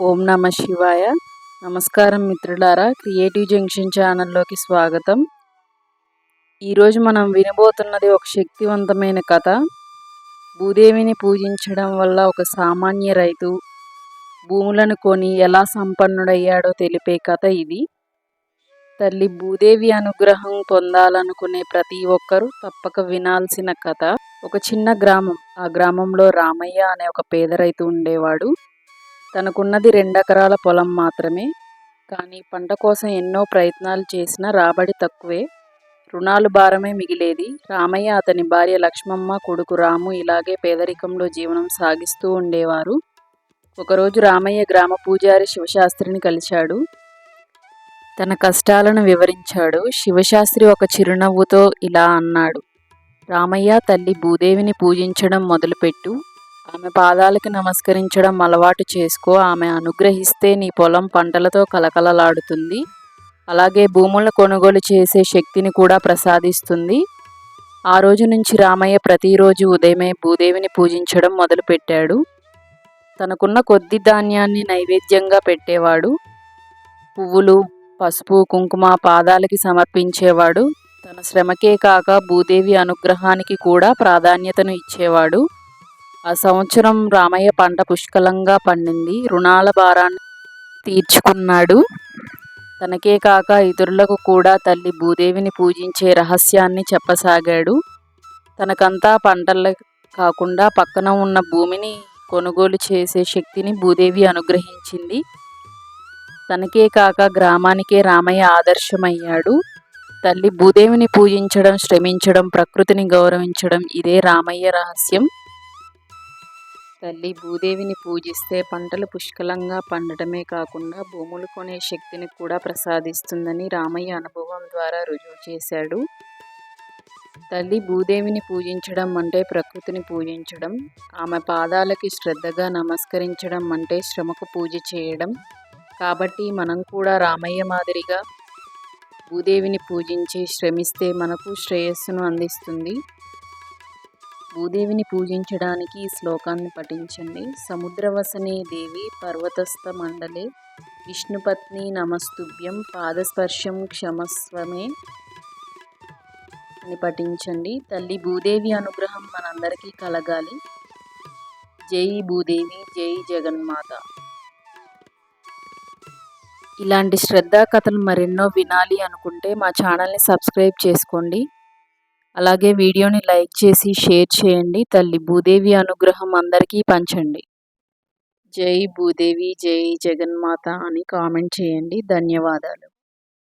ఓం నమ శివాయ. నమస్కారం మిత్రులారా క్రియేటివ్ జంక్షన్ ఛానల్లోకి స్వాగతం. ఈరోజు మనం వినబోతున్నది ఒక శక్తివంతమైన కథ. భూదేవిని పూజించడం వల్ల ఒక సామాన్య రైతు భూములను కొని ఎలా సంపన్నుడయ్యాడో తెలిపే కథ ఇది. తల్లి భూదేవి అనుగ్రహం పొందాలనుకునే ప్రతి ఒక్కరూ తప్పక వినాల్సిన కథ. ఒక చిన్న గ్రామం ఆ గ్రామంలో రామయ్య అనే ఒక పేద రైతు ఉండేవాడు. తనకున్నది రెండెకరాల పొలం మాత్రమే. కానీ పంట కోసం ఎన్నో ప్రయత్నాలు చేసినా రాబడి తక్కువే. రుణాలు భారమే మిగిలేది. రామయ్య అతని భార్య లక్ష్మమ్మ కొడుకు రాము ఇలాగే పేదరికంలో జీవనం సాగిస్తూ ఉండేవారు. ఒకరోజు రామయ్య గ్రామ పూజారి శివశాస్త్రిని కలిశాడు. తన కష్టాలను వివరించాడు. శివశాస్త్రి ఒక చిరునవ్వుతో ఇలా అన్నాడు. రామయ్య తల్లి భూదేవిని పూజించడం మొదలుపెట్టు. ఆమె పాదాలకి నమస్కరించడం అలవాటు చేసుకో. ఆమె అనుగ్రహిస్తే నీ పొలం పంటలతో కలకలలాడుతుంది అలాగే భూముల కొనుగోలు చేసే శక్తిని కూడా ప్రసాదిస్తుంది. ఆ రోజు నుంచి రామయ్య ప్రతిరోజు ఉదయమే భూదేవిని పూజించడం మొదలుపెట్టాడు. తనకున్న కొద్ది ధాన్యాన్ని నైవేద్యంగా పెట్టేవాడు. పువ్వులు పసుపు కుంకుమ పాదాలకి సమర్పించేవాడు. తన శ్రమకే కాక భూదేవి అనుగ్రహానికి కూడా ప్రాధాన్యతను ఇచ్చేవాడు. ఆ సంవత్సరం రామయ్య పంట పుష్కలంగా పండింది. రుణాల భారాన్ని తీర్చుకున్నాడు. తనకే కాక ఇతరులకు కూడా తల్లి భూదేవిని పూజించే రహస్యాన్ని చెప్పసాగాడు. తనకంతా పంటల కాకుండా పక్కన ఉన్న భూమిని కొనుగోలు చేసే శక్తిని భూదేవి అనుగ్రహించింది. తనకే కాక గ్రామానికే రామయ్య ఆదర్శమయ్యాడు. తల్లి భూదేవిని పూజించడం శ్రమించడం ప్రకృతిని గౌరవించడం ఇదే రామయ్య రహస్యం. తల్లి భూదేవిని పూజిస్తే పంటలు పుష్కలంగా పండటమే కాకుండా భూములు కొనే శక్తిని కూడా ప్రసాదిస్తుందని రామయ్య అనుభవం ద్వారా రుజువు చేశాడు. తల్లి భూదేవిని పూజించడం అంటే ప్రకృతిని పూజించడం ఆమె పాదాలకి శ్రద్ధగా నమస్కరించడం అంటే శ్రమకు పూజ చేయడం. కాబట్టి మనం కూడా రామయ్య మాదిరిగా భూదేవిని పూజించి శ్రమిస్తే మనకు శ్రేయస్సును అందిస్తుంది. భూదేవిని పూజించడానికి ఈ శ్లోకాన్ని పఠించండి. సముద్రవసనే దేవి పర్వతస్థ మండలే. విష్ణుపత్ని నమస్తుభ్యం పాదస్పర్శం క్షమస్వమే అని పఠించండి. తల్లి భూదేవి అనుగ్రహం మనందరికీ కలగాలి. జై భూదేవి జై జగన్మాత. ఇలాంటి శ్రద్ధా కథలు మరెన్నో వినాలి అనుకుంటే మా ఛానల్ని సబ్స్క్రైబ్ చేసుకోండి. అలాగే వీడియోని లైక్ చేసి షేర్ చేయండి. తల్లి భూదేవి అనుగ్రహం అందరికీ పంచండి. జై భూదేవి జై జగన్మాత అని కామెంట్ చేయండి. ధన్యవాదాలు.